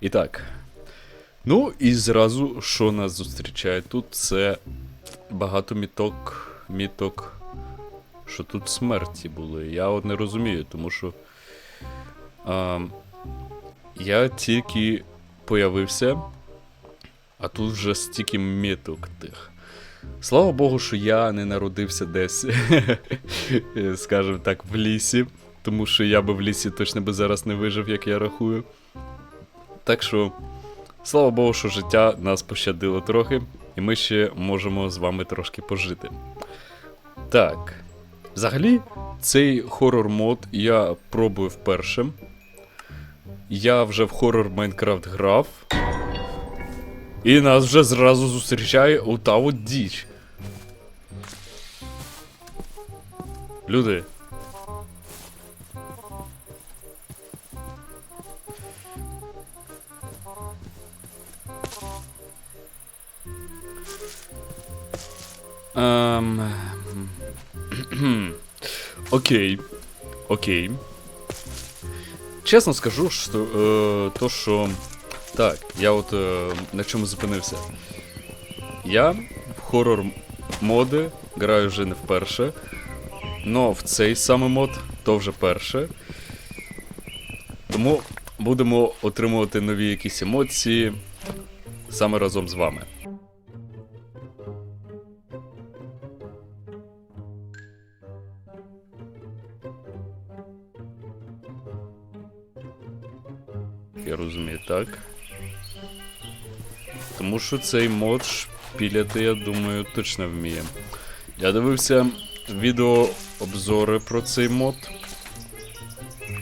І так. Ну, і зразу, що нас зустрічає тут, це багато міток. Міток. Що тут смерті були. Я от не розумію, тому що. А, я тільки появився, а тут вже стільки міток тих. Слава Богу, що я не народився десь, скажімо так, в лісі, тому що я би в лісі точно би зараз не вижив, як я рахую. Так що, слава Богу, що життя нас пощадило трохи, і ми ще можемо з вами трошки пожити. Так. Взагалі, цей хорор мод я пробую вперше. Я вже в хорор Майнкрафт грав. І нас вже зразу зустрічає ота от діч. Люди. Окей. Окей. Чесно скажу, що, е, то, що. Так, я от е, на чому зупинився. Я в хорор моди граю вже не вперше. Но в цей саме мод то вже перше. Тому будемо отримувати нові якісь емоції саме разом з вами. Що цей мод шпіляти, я думаю, точно вміє. Я дивився відео обзори про цей мод.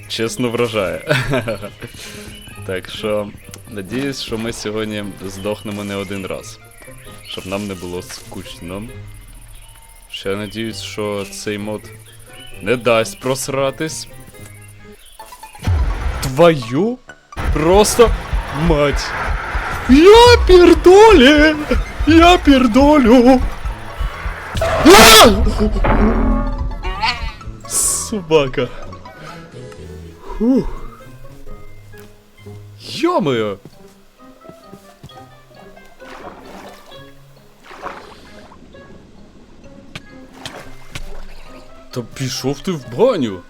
Чесно вражає. так що, надіюсь, що ми сьогодні здохнемо не один раз. Щоб нам не було скучно. Ще надіюсь, що цей мод не дасть просратись. Твою просто мать. Я пердоле! Я пердолю! Собака. Фух. Ё-моё! Та пішов ти в баню.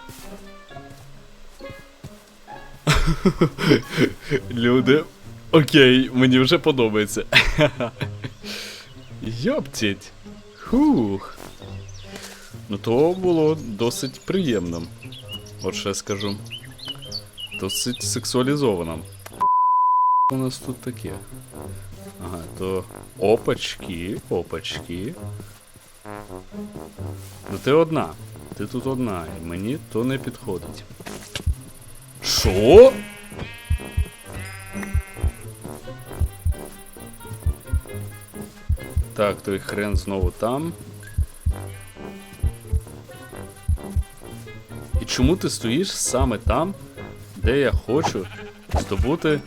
Люди. Окей, мені вже подобається. Йоптіть. Хух. Ну то було досить приємно. От я скажу. Досить сексуалізовано. У нас тут таке. Ага, то. Опачки, опачки. Ну ти одна. Ти тут одна, і мені то не підходить. Що? Так, той хрен знову там. І чому ти стоїш саме там, де я хочу здобути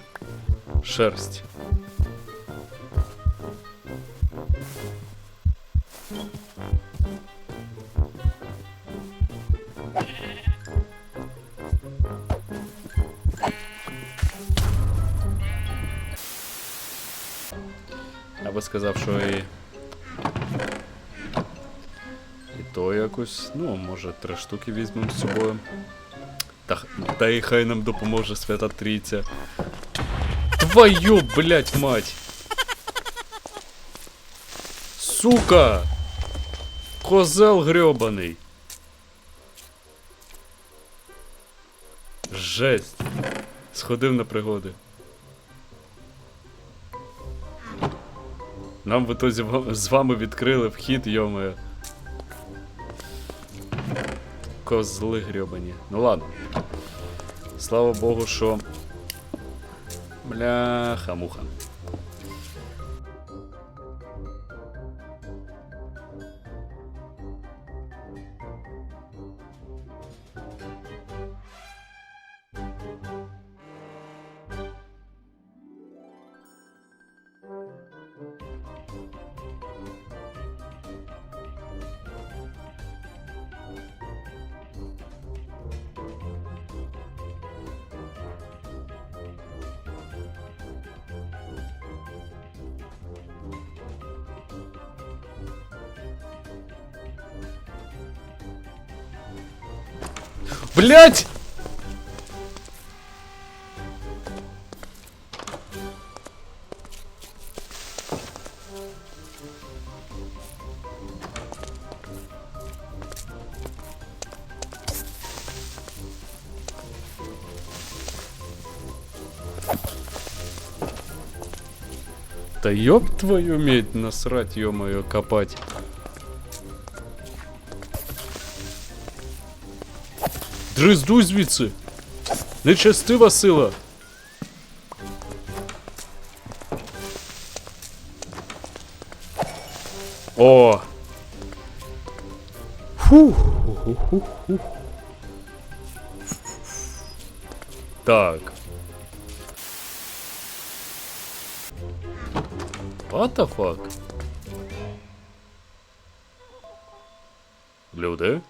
шерсть? Я би сказав, що і. Якось, ну, може, три штуки візьмемо з собою. Та, та і хай нам допоможе свята трійця. Твою, блять, мать! Сука! Козел грёбаний! Жесть! Сходив на пригоди. Нам в ітозі з вами відкрили вхід, йомою. Козли грьобані. Ну ладно. Слава Богу, що. Бляха-муха. Блять! Да ёб твою медь, насрать, ё-моё, копать. Дриздуй звідси! Нечестива сила! О! Фух. Так. What the fuck? Люди?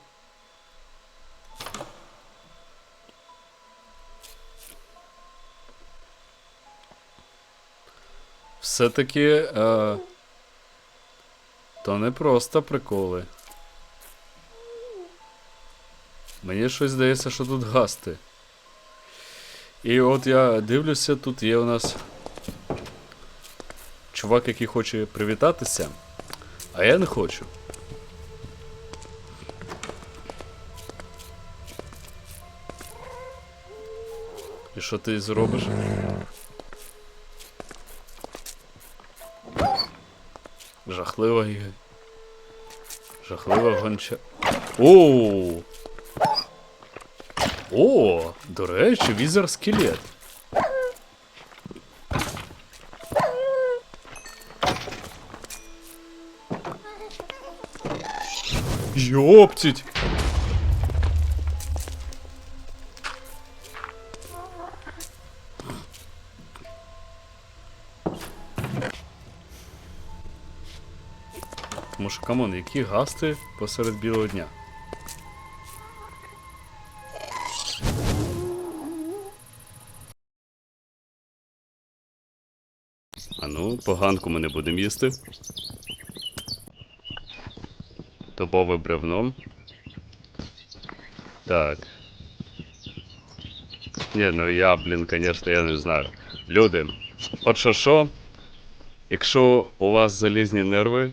Все-таки. Е, то не просто приколи. Мені щось здається, що тут гасти. І от я дивлюся, тут є у нас чувак, який хоче привітатися, а я не хочу. І що ти зробиш? Жахлива Жахлива гонча. О! О, до речі, візер скелет. Йоптіть! Камон, які гасти посеред білого дня? А ну, поганку ми не будемо їсти. Дубове бревно. Так. Ні, ну я, блін, звісно, я не знаю. Люди, от що що, якщо у вас залізні нерви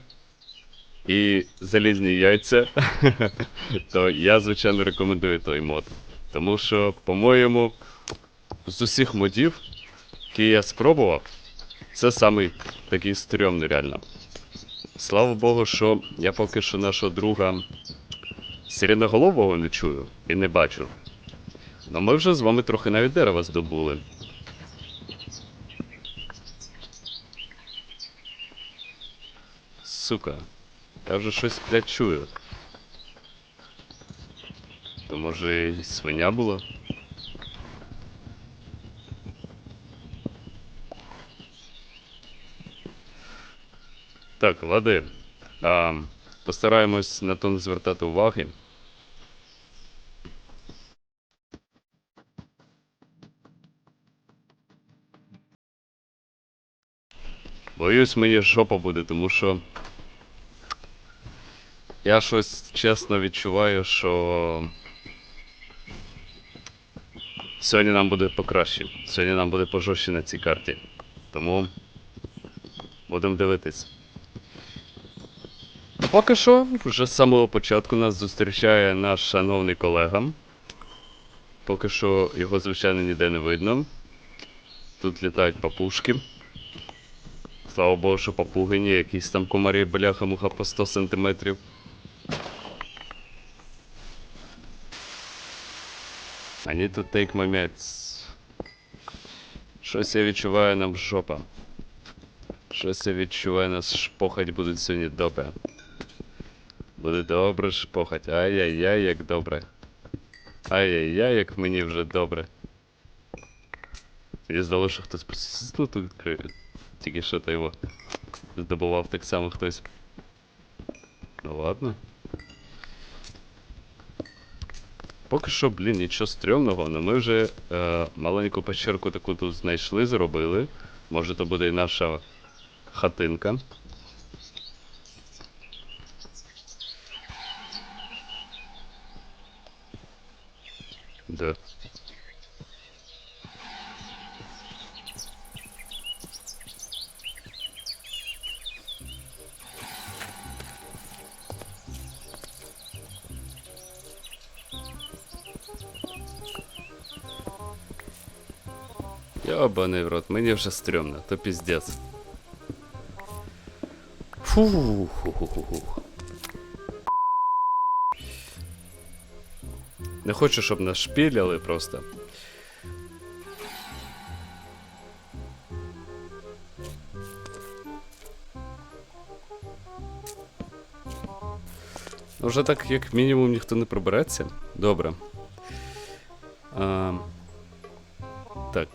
і залізні яйця, то я, звичайно, рекомендую той мод. Тому що, по-моєму, з усіх модів, які я спробував, це самий такий стрьомний реально. Слава Богу, що я поки що нашого друга сиреноголового не чую і не бачу. Но ми вже з вами трохи навіть дерева здобули. Сука, я вже щось блядь, чую. То може і свиня була? Так, лади. А, постараємось на то не звертати уваги. Боюсь, мені жопа буде, тому що. Я щось чесно відчуваю, що. Сьогодні нам буде покраще. Сьогодні нам буде пожорстче на цій карті. Тому. Будемо дивитись. А поки що, вже з самого початку нас зустрічає наш шановний колега. Поки що його, звичайно, ніде не видно. Тут літають папушки. Слава Богу, що папугині, якісь там комарі бляха-муха по 100 сантиметрів. I need to take my meds. Щось я відчуваю нам жопа. Щось я відчуваю, нас шпохать будуть сьогодні добре. Буде добре шпохать. Ай-яй-яй, як добре. Ай-яй-яй, як мені вже добре. Мені здалося, що хтось просто тут відкриє. Тільки що то його здобував так само хтось. Ну ладно. Поки що, блін, нічого стрьомного, але ми вже е, маленьку печерку таку тут знайшли, зробили. Може то буде і наша хатинка. Да. Ёбаний в рот, мені вже стрьомно, то піздець. Фу. Фу-ху-ху-ху. Не хочу, щоб нас шпіляли просто. Вже так, як мінімум, ніхто не прибереться. Добре. А, так.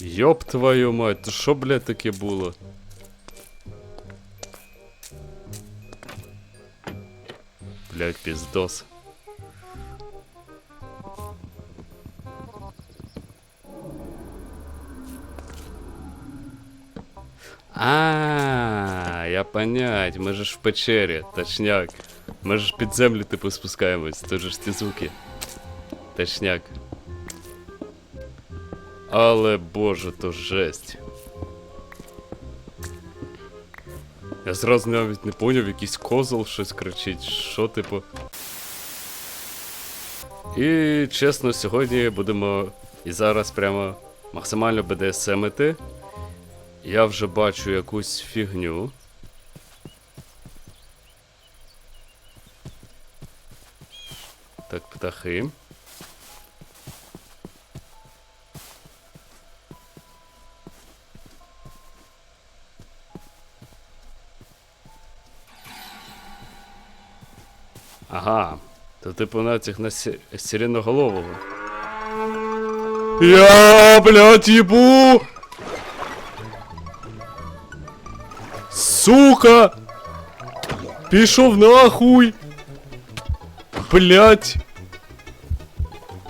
Йоп твою мать, то що, блядь, таке було? Блядь, пиздос. А, я понять, ми же ж в печері, точняк. Ми ж під землю типу спускаємось, тут же ж ці звуки. Точняк. Але боже, то жесть. Я зразу навіть не поняв, якийсь козел щось кричить, що типу. І чесно, сьогодні будемо і зараз прямо максимально БДСМити. Я вже бачу якусь фігню. Так, птахи. Ага. То типу натяг на сі... сиреноголового. Я, блядь, ебу! Сука! Пішов нахуй! Блять!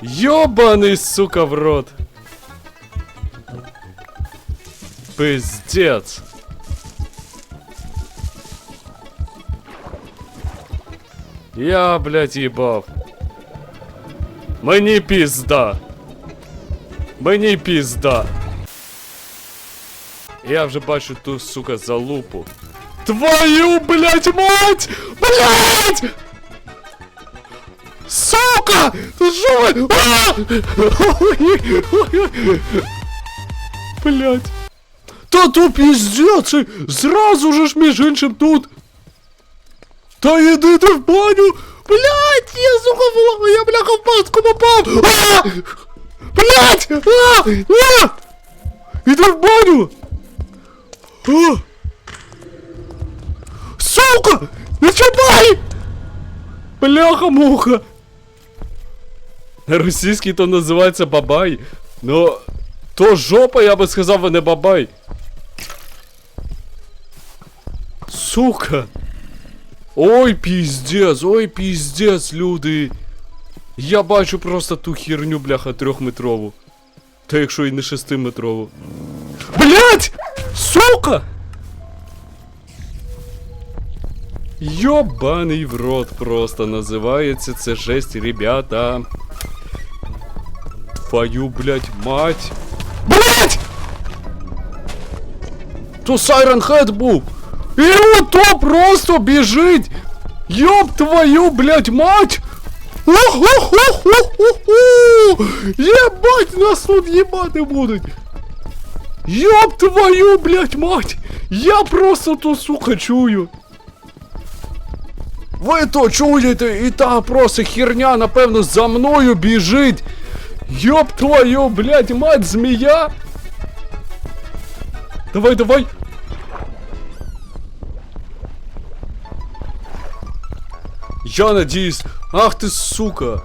Ёбаный, сука, в рот! Пиздец! Я, блядь, їбав. Мені пізда. Мені пізда. Я вже бачу ту, сука, залупу. Твою, блядь, мать! Блядь! Сука! Ти що ви? А! Ой, ой, ой. Блядь. Та то піздець! Зразу же ж між іншим тут. Та йди ти в баню! Блять, я сука я бляха в пастку попав! А! Блять! А! А! Іди в баню! А! Сука! Не чіпай! Бляха-муха! Російський то називається бабай. Ну, то жопа, я би сказав, а не бабай. Сука! Ой, піздец, ой, піздец, люди. Я бачу просто ту херню, бляха, трьохметрову. Та якщо і не шестиметрову. Блять! Сука! Йобаний в рот просто називається це жесть, ребята. Твою, блять, мать. Блять! То Сайрон Хед був! І ото просто біжить! Ёб твою, блядь, мать! Уху-ху-ху-ху-ху! Ебать, нас тут ебати будуть! Ёб твою, блядь, мать! Я просто то, сука, чую! Ви то чуєте, і та просто херня, напевно, за мною біжить! Ёб твою, блядь, мать, змія! Давай, давай! Я надіюсь. Ах ти сука.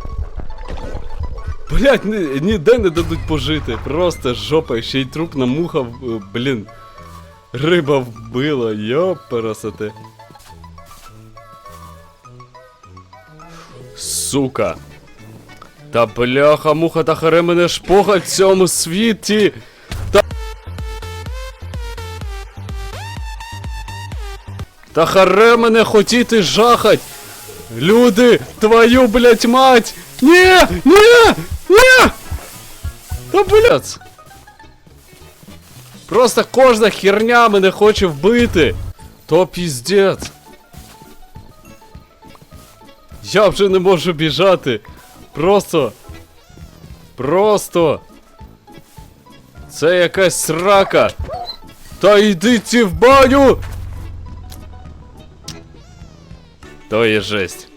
Блять, ні, ніде не дадуть пожити. Просто жопа, ще й трупна муха, блін. Риба вбила, йоперасоте. Сука. Та бляха, муха та харе мене шпога в цьому світі. Та... Та харе мене хотіти жахать! Люди, твою, блять, мать! Ні! Ні! Ні! Та блять! Просто кожна херня мене хоче вбити! То піздець! Я вже не можу біжати! Просто! Просто! Це якась срака! Та йдіть в баню! То є жесть.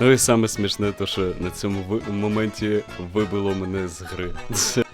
Ну і саме смішне, то що на цьому моменті вибило мене з гри.